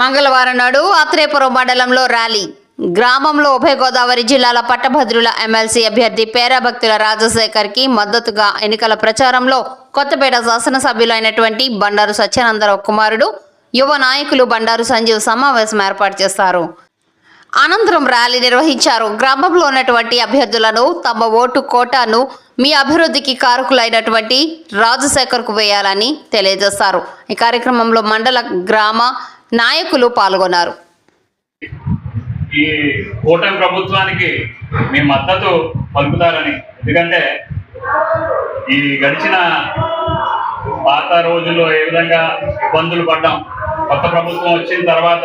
మంగళవారం నాడు ఆత్రేయపురం మండలంలో ర్యాలీ. గ్రామంలో ఉభయ గోదావరి జిల్లాల పట్టభద్రుల ఎమ్మెల్సీ అభ్యర్థి పేరాభక్తుల రాజశేఖర్కి మద్దతుగా ఎన్నికల ప్రచారంలో కొత్తపేట శాసనసభ్యులైనటువంటి బండారు సత్యానందరావు కుమారుడు యువ నాయకులు బండారు సంజీవ్ సమావేశం ఏర్పాటు చేస్తారు. అనంతరం ర్యాలీ నిర్వహించారు. గ్రామంలో ఉన్నటువంటి అభ్యర్థులను తమ ఓటు కోటాను మీ అభివృద్ధికి కారకులైనటువంటి రాజశేఖర్కు వేయాలని తెలియజేశారు ఈ కార్యక్రమంలో మండల గ్రామ నాయకులు పాల్గొన్నారు. ఈ కూటమి ప్రభుత్వానికి మీ మద్దతు పలుకుతారని. ఎందుకంటే ఈ గడిచిన పాత రోజుల్లో ఏ విధంగా ఇబ్బందులు పడ్డాం కొత్త ప్రభుత్వం వచ్చిన తర్వాత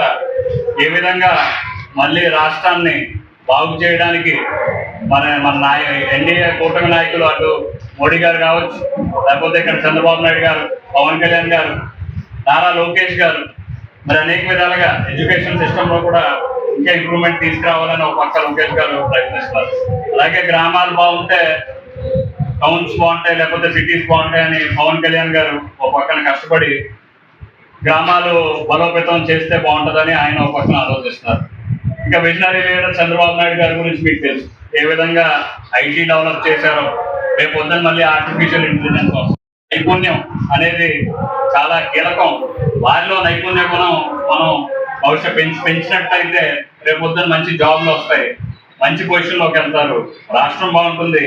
ఏ విధంగా మళ్ళీ రాష్ట్రాన్ని బాగు చేయడానికి మన మన నాయ ఎన్డీఏ కూటమి నాయకులు అటు మోడీ గారు కావచ్చు లేకపోతే ఇక్కడ చంద్రబాబు నాయుడు గారు పవన్ కళ్యాణ్ గారు నారా లోకేష్ గారు మరి అనేక విధాలుగా ఎడ్యుకేషన్ సిస్టమ్లో కూడా ఇంకా ఇంప్రూవ్మెంట్ తీసుకురావాలని ఒక పక్క లోకేష్ గారు ప్రయత్నిస్తారు అలాగే గ్రామాలు బాగుంటే టౌన్స్ బాగుంటాయి లేకపోతే సిటీస్ బాగుంటాయి అని పవన్ కళ్యాణ్ గారు ఒక పక్కన కష్టపడి గ్రామాలు బలోపేతం చేస్తే బాగుంటుందని ఆయన ఒక పక్కన ఆలోచిస్తున్నారు. ఇంకా విజనరీ లీడర్ చంద్రబాబు నాయుడు గారి గురించి మీకు తెలుసు. ఏ విధంగా ఐటీ డెవలప్ చేశారో రేపు పొద్దున మళ్ళీ ఆర్టిఫిషియల్ ఇంటెలిజెన్స్ వస్తుంది. నైపుణ్యం అనేది చాలా కీలకం. వారిలో నైపుణ్య గుణం మనం భవిష్యత్ పెంచి పెంచినట్టయితే రేపొద్దున మంచి జాబ్లు వస్తాయి. మంచి పొజిషన్లోకి వెళ్తారు. రాష్ట్రం బాగుంటుంది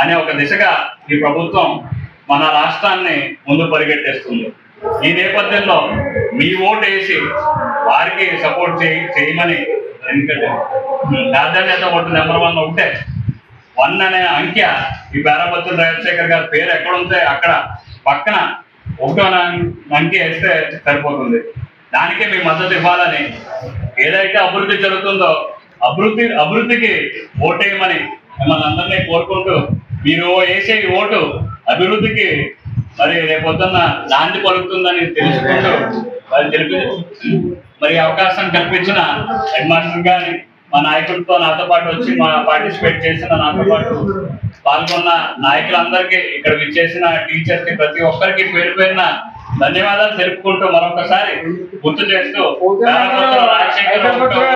అనే ఒక దిశగా ఈ ప్రభుత్వం మన రాష్ట్రాన్ని ముందు పరిగెట్టేస్తుంది ఈ నేపథ్యంలో మీ ఓటు వేసి వారికి సపోర్ట్ చేయి చేయమని ఎందుకంటే ప్రాధాన్యత ఓటు నెంబర్ వన్ ఉంటే వన్ అనే అంకె ఈ బేరబత్తుల రాజశేఖర్ గారి పేరు ఎక్కడ ఉంటే అక్కడ పక్కన ఒకటో అంకె వేస్తే సరిపోతుంది. దానికే మీ మద్దతు ఇవ్వాలని ఏదైతే అభివృద్ధి జరుగుతుందో అభివృద్ధి అభివృద్ధికి ఓటేయమని మిమ్మల్ని అందరినీ కోరుకుంటూ మీరు వేసే ఓటు అభివృద్ధికి మరి రేపొద్దున్న నాంది పలుకుతుందని తెలుసుకుంటూ మరి తెలిపి మరి అవకాశం కల్పించిన హెడ్ మాస్టర్ గారి మా నాయకులతో నాతో పాటు వచ్చి మా పార్టిసిపేట్ చేసిన నాతో పాటు పాల్గొన్న నాయకులందరికీ ఇక్కడ విచ్చేసిన టీచర్స్కి ప్రతి ఒక్కరికి పేరు పేరున ధన్యవాదాలు తెలుపుకుంటూ మరొకసారి గుర్తు చేస్తూ రాజశేఖర్